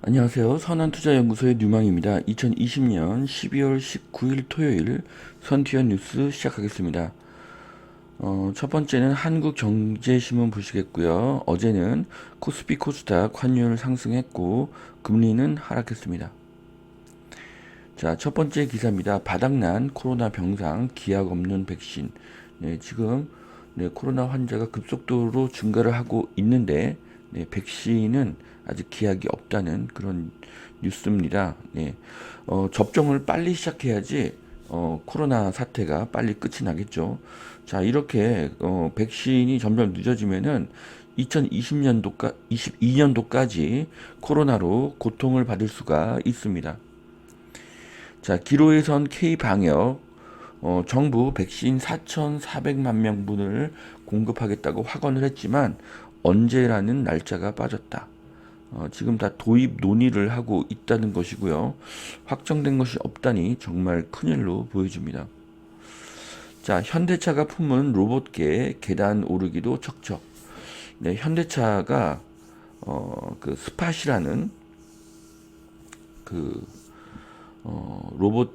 안녕하세요. 선한투자연구소의 뉴망입니다. 2020년 12월 19일 토요일 선티언 뉴스 시작하겠습니다. 어, 첫 번째는 한국경제신문 보시겠고요. 어제는 코스피 코스닥 환율 상승했고 금리는 하락했습니다. 자, 첫 번째 기사입니다. 바닥난 코로나 병상 기약 없는 백신. 네, 지금 네, 코로나 환자가 급속도로 증가를 하고 있는데 네, 백신은 아직 기약이 없다는 그런 뉴스입니다. 네, 어, 접종을 빨리 시작해야지 어, 코로나 사태가 빨리 끝이 나겠죠. 자, 이렇게 어, 백신이 점점 늦어지면은 2020년도까 22년도까지 코로나로 고통을 받을 수가 있습니다. 자, 기로에선 K 방역 어, 정부 백신 4,400만 명분을 공급하겠다고 확언을 했지만 언제라는 날짜가 빠졌다. 어, 지금 다 도입 논의를 하고 있다는 것이고요. 확정된 것이 없다니 정말 큰일로 보여집니다. 자, 현대차가 품은 로봇계 계단 오르기도 척척. 네, 현대차가 어, 그 스팟이라는 그 어, 로봇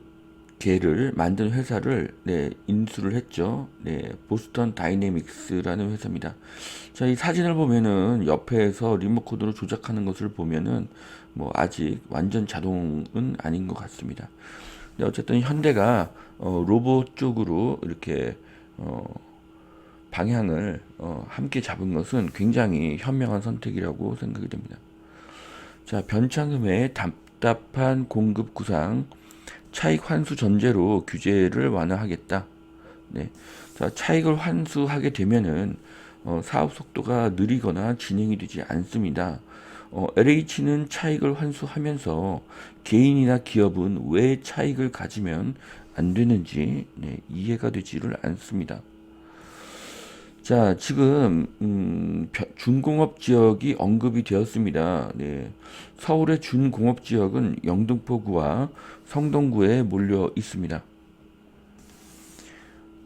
계를 만든 회사를 네, 인수를 했죠. 네, 보스턴 다이내믹스라는 회사입니다. 자, 이 사진을 보면은 옆에서 리모컨으로 조작하는 것을 보면은 뭐 아직 완전 자동은 아닌 것 같습니다. 근데 어쨌든 현대가 어, 로봇 쪽으로 이렇게 어, 방향을 어, 함께 잡은 것은 굉장히 현명한 선택이라고 생각이 됩니다. 자, 변창흠의 답답한 공급 구상 차익 환수 전제로 규제를 완화하겠다. 네. 자, 차익을 환수하게 되면은 어, 사업 속도가 느리거나 진행이 되지 않습니다. 어, LH는 차익을 환수하면서 개인이나 기업은 왜 차익을 가지면 안 되는지 네, 이해가 되지를 않습니다. 자, 지금 음, 벼- 준공업 지역이 언급이 되었습니다. 네. 서울의 준공업 지역은 영등포구와 성동구에 몰려 있습니다.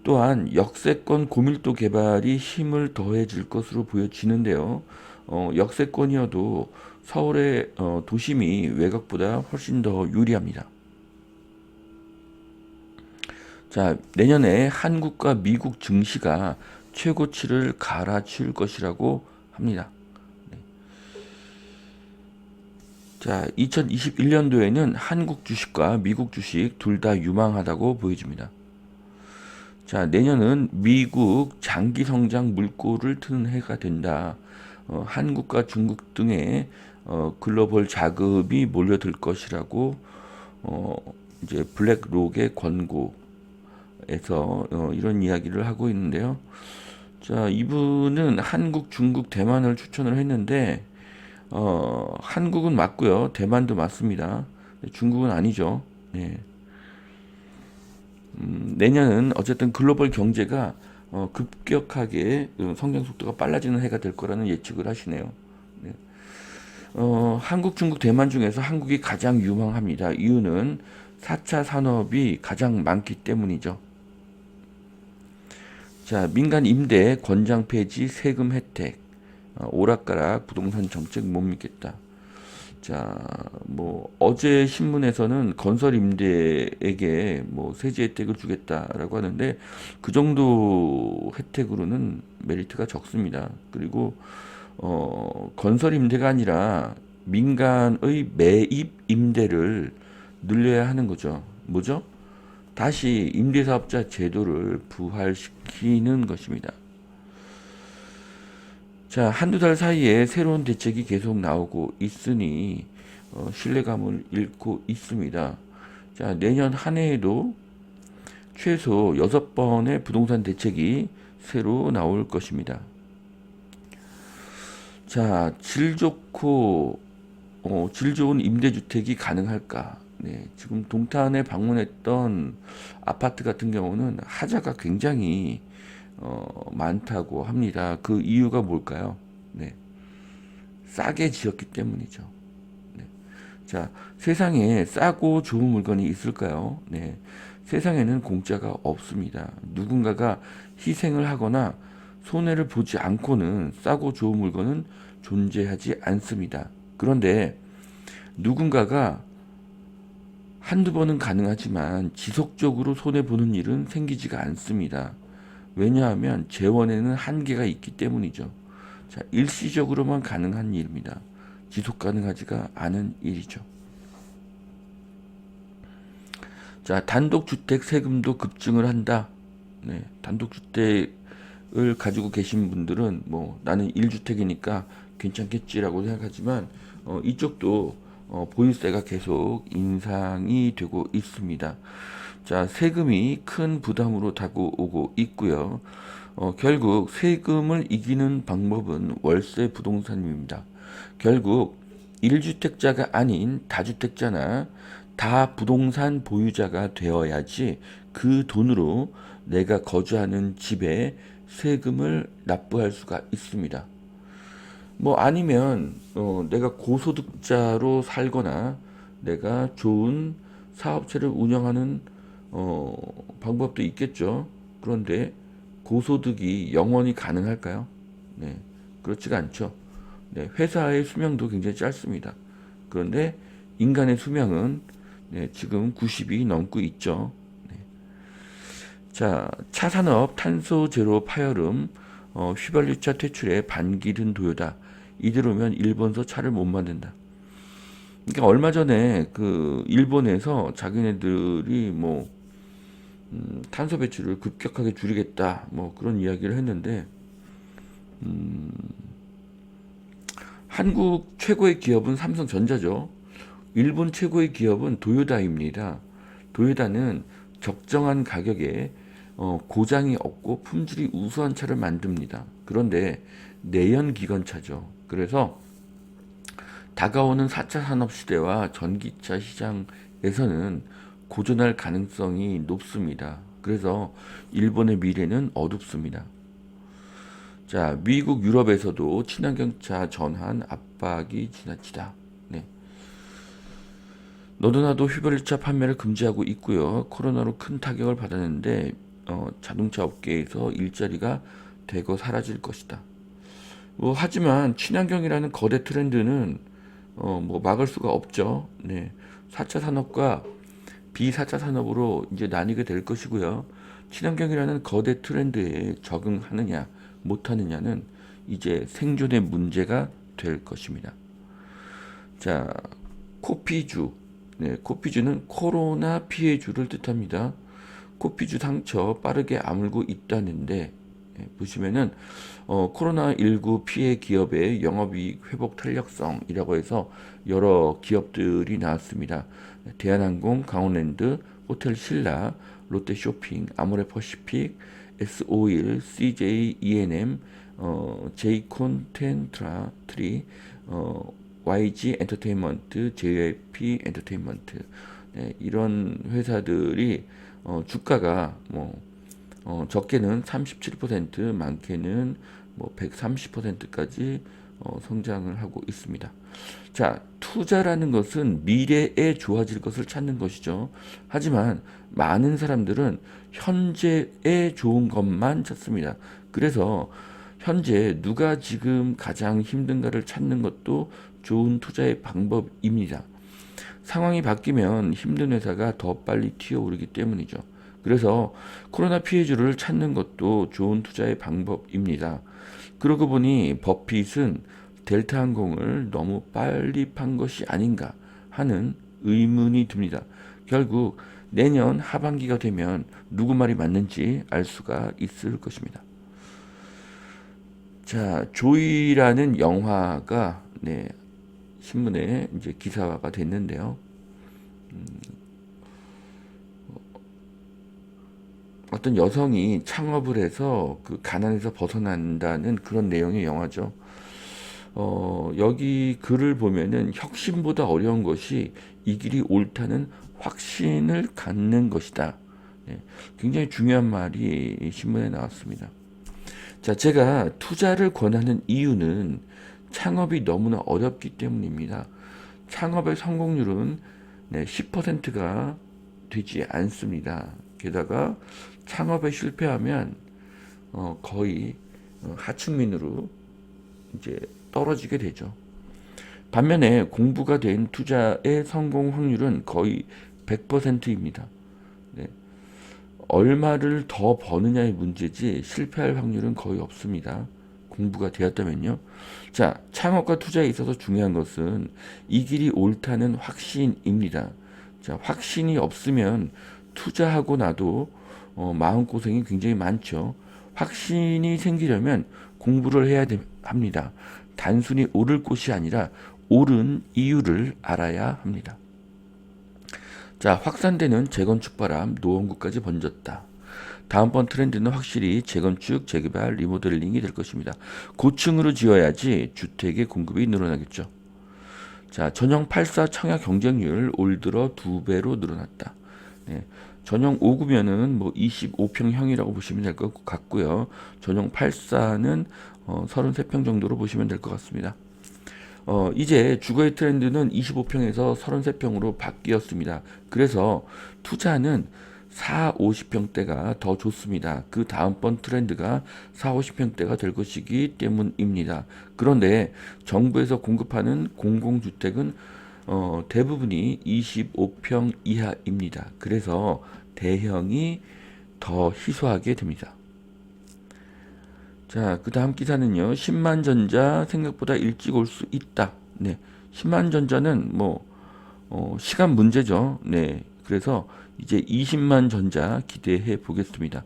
또한 역세권 고밀도 개발이 힘을 더해질 것으로 보여지는데요. 어, 역세권이어도 서울의 어, 도심이 외곽보다 훨씬 더 유리합니다. 자, 내년에 한국과 미국 증시가 최고치를 갈아치울 것이라고 합니다. 네. 자, 2021년도에는 한국 주식과 미국 주식 둘 다 유망하다고 보여집니다. 자, 내년은 미국 장기 성장 물꼬를 트는 해가 된다. 어, 한국과 중국 등의 어, 글로벌 자금이 몰려들 것이라고 어, 이제 블랙록의 권고에서 어, 이런 이야기를 하고 있는데요. 자, 이분은 한국, 중국, 대만을 추천을 했는데 어, 한국은 맞고요. 대만도 맞습니다. 중국은 아니죠. 네. 음, 내년은 어쨌든 글로벌 경제가 어, 급격하게 어, 성장 속도가 빨라지는 해가 될 거라는 예측을 하시네요. 네. 어, 한국, 중국, 대만 중에서 한국이 가장 유망합니다. 이유는 4차 산업이 가장 많기 때문이죠. 자, 민간 임대 권장 폐지 세금 혜택, 어, 오락가락 부동산 정책 못 믿겠다. 자, 뭐 어제 신문에서는 건설 임대에게 뭐 세제 혜택을 주겠다라고 하는데 그 정도 혜택으로는 메리트가 적습니다. 그리고 어, 건설 임대가 아니라 민간의 매입 임대를 늘려야 하는 거죠. 뭐죠? 다시 임대사업자 제도를 부활시키는 것입니다. 자, 한두 달 사이에 새로운 대책이 계속 나오고 있으니 어, 신뢰감을 잃고 있습니다. 자, 내년 한 해에도 최소 6번의 부동산 대책이 새로 나올 것입니다. 자, 질 좋고 어, 질 좋은 임대주택이 가능할까? 네, 지금 동탄에 방문했던 아파트 같은 경우는 하자가 굉장히 어, 많다고 합니다. 그 이유가 뭘까요? 네, 싸게 지었기 때문이죠. 네. 자, 세상에 싸고 좋은 물건이 있을까요? 네, 세상에는 공짜가 없습니다. 누군가가 희생을 하거나 손해를 보지 않고는 싸고 좋은 물건은 존재하지 않습니다. 그런데 누군가가 한두 번은 가능하지만 지속적으로 손해보는 일은 생기지가 않습니다. 왜냐하면 재원에는 한계가 있기 때문이죠. 자, 일시적으로만 가능한 일입니다. 지속 가능하지가 않은 일이죠. 자, 단독주택 세금도 급증을 한다. 네, 단독주택을 가지고 계신 분들은 뭐 나는 1주택이니까 괜찮겠지라고 생각하지만 어, 이쪽도 어, 보유세가 계속 인상이 되고 있습니다. 자, 세금이 큰 부담으로 다가오고 있고요. 어, 결국 세금을 이기는 방법은 월세 부동산입니다. 결국 1주택자가 아닌 다주택자나 다 부동산 보유자가 되어야지 그 돈으로 내가 거주하는 집에 세금을 납부할 수가 있습니다. 뭐 아니면 어, 내가 고소득자로 살거나 내가 좋은 사업체를 운영하는 어, 방법도 있겠죠. 그런데 고소득이 영원히 가능할까요? 네, 그렇지가 않죠. 네, 회사의 수명도 굉장히 짧습니다. 그런데 인간의 수명은 네, 지금 90이 넘고 있죠. 네. 자, 차산업 탄소 제로 파열음, 어, 휘발유차 퇴출에 반기른 도요다. 이대로면 일본서 차를 못 만든다. 그러니까 얼마 전에 그 일본에서 자기네들이 뭐 음, 탄소 배출을 급격하게 줄이겠다 뭐 그런 이야기를 했는데 음, 한국 최고의 기업은 삼성전자죠. 일본 최고의 기업은 도요다입니다. 도요다는 적정한 가격에 어, 고장이 없고 품질이 우수한 차를 만듭니다. 그런데 내연 기관차죠. 그래서 다가오는 4차 산업 시대와 전기차 시장에서는 고전할 가능성이 높습니다. 그래서 일본의 미래는 어둡습니다. 자, 미국, 유럽에서도 친환경차 전환 압박이 지나치다. 네. 너도 나도 휘발유차 판매를 금지하고 있고요. 코로나로 큰 타격을 받았는데 어, 자동차 업계에서 일자리가 대거 사라질 것이다. 뭐 하지만 친환경이라는 거대 트렌드는 어, 뭐 막을 수가 없죠. 네. 4차 산업과 비4차 산업으로 이제 나뉘게 될 것이고요. 친환경이라는 거대 트렌드에 적응하느냐 못하느냐는 이제 생존의 문제가 될 것입니다. 자, 코피주. 네, 코피주는 코로나 피해주를 뜻합니다. 코피주 상처 빠르게 아물고 있다는데 예, 보시면은 어, 코로나19 피해 기업의 영업이익 회복 탄력성이라고 해서 여러 기업들이 나왔습니다. 대한항공, 강원랜드, 호텔 신라, 롯데쇼핑, 아모레퍼시픽, S51, CJ E&M, 어, 제이콘 텐트라 트리, 어, YG 엔터테인먼트, JYP 엔터테인먼트 네, 이런 회사들이 어, 주가가 뭐 어, 적게는 37%, 많게는 뭐 130%까지 어, 성장을 하고 있습니다. 자, 투자라는 것은 미래에 좋아질 것을 찾는 것이죠. 하지만 많은 사람들은 현재에 좋은 것만 찾습니다. 그래서 현재 누가 지금 가장 힘든가를 찾는 것도 좋은 투자의 방법입니다. 상황이 바뀌면 힘든 회사가 더 빨리 튀어오르기 때문이죠. 그래서 코로나 피해주를 찾는 것도 좋은 투자의 방법입니다. 그러고 보니 버핏은 델타 항공을 너무 빨리 판 것이 아닌가 하는 의문이 듭니다. 결국 내년 하반기가 되면 누구 말이 맞는지 알 수가 있을 것입니다. 자, 조이라는 영화가 네, 신문에 이제 기사화가 됐는데요. 음, 어떤 여성이 창업을 해서 그 가난에서 벗어난다는 그런 내용의 영화죠. 어, 여기 글을 보면은 혁신보다 어려운 것이 이 길이 옳다는 확신을 갖는 것이다. 네, 굉장히 중요한 말이 신문에 나왔습니다. 자, 제가 투자를 권하는 이유는 창업이 너무나 어렵기 때문입니다. 창업의 성공률은 네, 10%가 되지 않습니다. 게다가 창업에 실패하면 어, 거의 어, 하층민으로 이제 떨어지게 되죠. 반면에 공부가 된 투자의 성공 확률은 거의 100%입니다. 네. 얼마를 더 버느냐의 문제지 실패할 확률은 거의 없습니다. 공부가 되었다면요. 자, 창업과 투자에 있어서 중요한 것은 이 길이 옳다는 확신입니다. 자, 확신이 없으면 투자하고 나도 어, 마음고생이 굉장히 많죠. 확신이 생기려면 공부를 해야 되, 합니다. 단순히 오를 곳이 아니라 옳은 이유를 알아야 합니다. 자, 확산되는 재건축 바람 노원구까지 번졌다. 다음번 트렌드는 확실히 재건축, 재개발, 리모델링이 될 것입니다. 고층으로 지어야지 주택의 공급이 늘어나겠죠. 자, 전형 84 청약 경쟁률 올 들어 두 배로 늘어났다. 네. 전용 5구면은 뭐 25평형이라고 보시면 될 것 같고요. 전용 84는 어, 33평 정도로 보시면 될 것 같습니다. 어, 이제 주거의 트렌드는 25평에서 33평으로 바뀌었습니다. 그래서 투자는 4, 50평대가 더 좋습니다. 그 다음번 트렌드가 4, 50평대가 될 것이기 때문입니다. 그런데 정부에서 공급하는 공공주택은 어, 대부분이 25평 이하입니다. 그래서 대형이 더 희소하게 됩니다. 자, 그 다음 기사는요. 10만 전자 생각보다 일찍 올 수 있다. 네. 10만 전자는 뭐, 어, 시간 문제죠. 네. 그래서 이제 20만 전자 기대해 보겠습니다.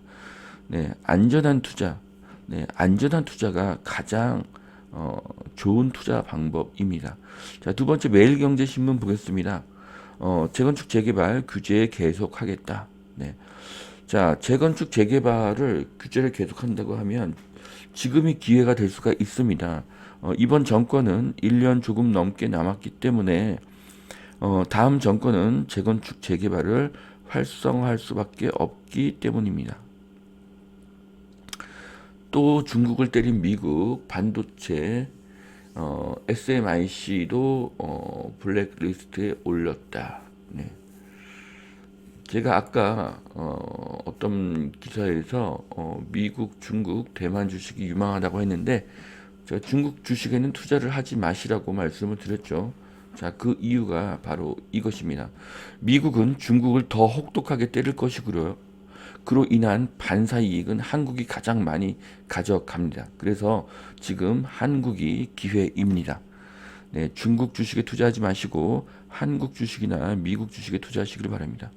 네. 안전한 투자. 네. 안전한 투자가 가장 어, 좋은 투자 방법입니다. 자, 두 번째 매일경제신문 보겠습니다. 어, 재건축 재개발 규제 계속하겠다. 네. 자, 재건축 재개발을 규제를 계속한다고 하면 지금이 기회가 될 수가 있습니다. 어, 이번 정권은 1년 조금 넘게 남았기 때문에 어, 다음 정권은 재건축 재개발을 활성화할 수밖에 없기 때문입니다. 또 중국을 때린 미국 반도체 어, SMIC도 어, 블랙리스트에 올렸다. 네. 제가 아까 어, 어떤 기사에서 어, 미국, 중국, 대만 주식이 유망하다고 했는데 제가 중국 주식에는 투자를 하지 마시라고 말씀을 드렸죠. 자, 그 이유가 바로 이것입니다. 미국은 중국을 더 혹독하게 때릴 것이고요. 그로 인한 반사 이익은 한국이 가장 많이 가져갑니다. 그래서 지금 한국이 기회입니다. 네, 중국 주식에 투자하지 마시고 한국 주식이나 미국 주식에 투자하시길 바랍니다.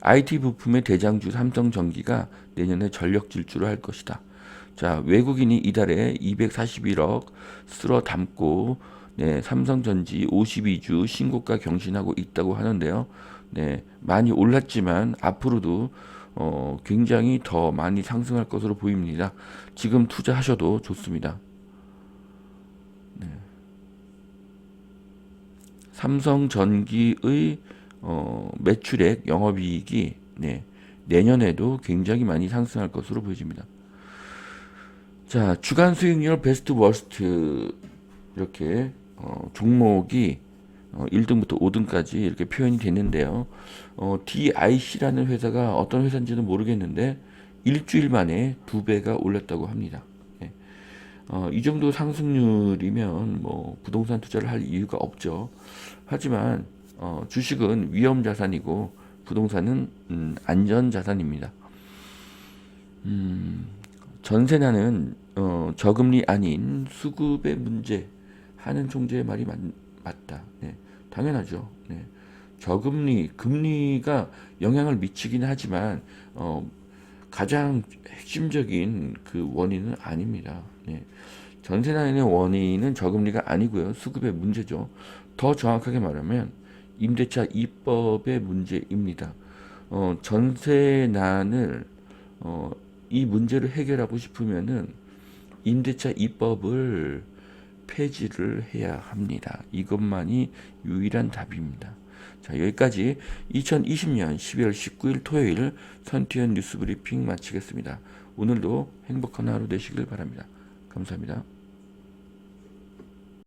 IT 부품의 대장주 삼성전기가 내년에 전력 질주를 할 것이다. 자, 외국인이 이달에 241억 쓸어 담고 네, 삼성전지 52주 신고가 경신하고 있다고 하는데요. 네, 많이 올랐지만 앞으로도 어, 굉장히 더 많이 상승할 것으로 보입니다. 지금 투자하셔도 좋습니다. 네. 삼성전기의 어, 매출액, 영업이익이 네, 내년에도 굉장히 많이 상승할 것으로 보여집니다. 자, 주간 수익률 베스트 워스트 이렇게 어, 종목이 어, 1등부터 5등까지 이렇게 표현이 됐는데요. 어, DIC라는 회사가 어떤 회사인지는 모르겠는데 일주일 만에 두 배가 올랐다고 합니다. 예. 어, 이 정도 상승률이면 뭐 부동산 투자를 할 이유가 없죠. 하지만 어, 주식은 위험 자산이고 부동산은 음, 안전 자산입니다. 음, 전세나는 어, 저금리 아닌 수급의 문제 하는 총재의 말이 맞, 맞다. 네, 당연하죠. 네. 저금리, 금리가 영향을 미치긴 하지만 어, 가장 핵심적인 그 원인은 아닙니다. 네. 전세난의 원인은 저금리가 아니고요. 수급의 문제죠. 더 정확하게 말하면 임대차 입법의 문제입니다. 어, 전세난을 어, 이 문제를 해결하고 싶으면은 임대차 입법을 폐지를 해야 합니다. 이것만이 유일한 답입니다. 자, 여기까지 2020년 12월 19일 토요일 선티현 뉴스 브리핑 마치겠습니다. 오늘도 행복한 하루 되시길 바랍니다. 감사합니다.